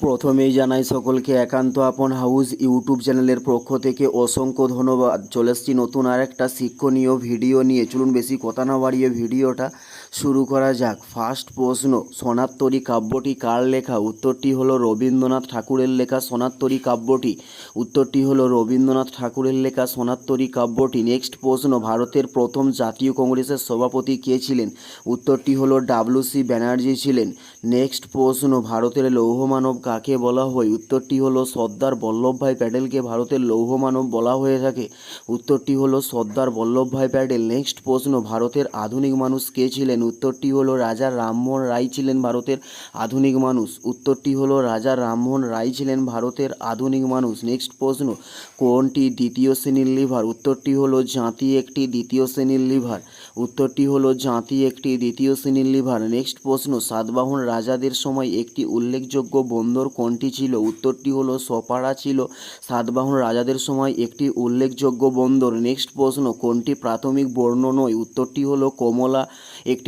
প্রথমেই জানাই সকলকে একান্ত আপন হাউস ইউটিউব চ্যানেলের পক্ষ থেকে অসংখ্য ধন্যবাদ। চলে এসেছি নতুন আর একটা শিক্ষণীয় ভিডিও নিয়ে। চলুন বেশি কথা না বাড়িয়ে ভিডিওটা শুরু করা যাক। ফার্স্ট প্রশ্ন সোনাত্তরী কাব্যটি কার লেখা? উত্তরটি হলো রবীন্দ্রনাথ ঠাকুরের লেখা সোনাত্তরী কাব্যটি। উত্তরটি হলো রবীন্দ্রনাথ ঠাকুরের লেখা সোনাত্তরী কাব্যটি। নেক্সট প্রশ্ন, ভারতের প্রথম জাতীয় কংগ্রেসের সভাপতি কে ছিলেন? উত্তরটি হলো ডাব্লিউ সি ব্যানার্জি ছিলেন। নেক্সট প্রশ্ন, ভারতের লৌহমানব কাকে বলা হয়? উত্তরটি হলো সর্দার বল্লভভাই প্যাটেলকে ভারতের লৌহমানব বলা হয়ে থাকে। উত্তরটি হলো সর্দার বল্লভভাই প্যাটেল। নেক্সট প্রশ্ন, ভারতের আধুনিক মানুষ কে ছিলেন? উত্তরটি হলো, রাজা রামমোহন রায় ছিলেন ভারতের আধুনিক মানুষ। উত্তরটি হলো, রাজা রামমোহন রায় ছিলেন ভারতের আধুনিক মানুষ। নেক্সট প্রশ্ন, কোনটি দ্বিতীয় শ্রেণির লিভার? উত্তরটি হলো, জাঁতি একটি দ্বিতীয় শ্রেণির লিভার। উত্তরটি হলো, জাঁতি একটি দ্বিতীয় শ্রেণির লিভার। নেক্সট প্রশ্ন, সাতবাহন রাজাদের সময় একটি উল্লেখযোগ্য বন্দর কোনটি ছিল? উত্তরটি হলো, সপাড়া ছিল। সাতবাহন রাজাদের সময় একটি উল্লেখযোগ্য বন্দর। নেক্সট প্রশ্ন, কোনটি প্রাথমিক বর্ণ নয়? উত্তরটি হলো, কমলা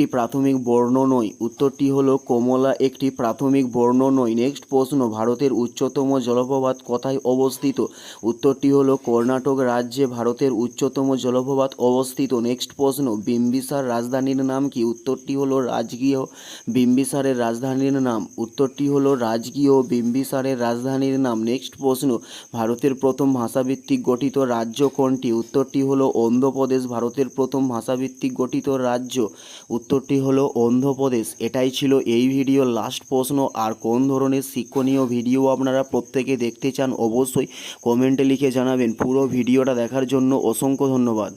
একটি প্রাথমিক বর্ণ নয়। উত্তরটি হলো, কমলা একটি প্রাথমিক বর্ণ নয়। নেক্সট প্রশ্ন, ভারতের উচ্চতম জলপ্রপাত কোথায় অবস্থিত? উত্তরটি হলো, কর্ণাটক রাজ্যে ভারতের উচ্চতম জলপ্রপাত অবস্থিত। নেক্সট প্রশ্ন, বিম্বিসার রাজধানীর নাম কি? উত্তরটি হলো, রাজকীয় বিম্বিসারের রাজধানীর নাম। উত্তরটি হলো, রাজকীয় বিম্বিসারের রাজধানীর নাম। নেক্সট প্রশ্ন, ভারতের প্রথম ভাষাভিত্তিক গঠিত রাজ্য কোনটি? উত্তরটি হলো, অন্ধ্রপ্রদেশ ভারতের প্রথম ভাষাভিত্তিক গঠিত রাজ্য। উত্তরটি হলো অন্ধ্রপ্রদেশ। এটাই ছিল এই ভিডিওর লাস্ট প্রশ্ন। আর কোন ধরনের শিক্ষণীয় ভিডিও আপনারা প্রত্যেকে দেখতে চান অবশ্যই কমেন্টে লিখে জানাবেন। পুরো ভিডিওটা দেখার জন্য অসংখ্য ধন্যবাদ।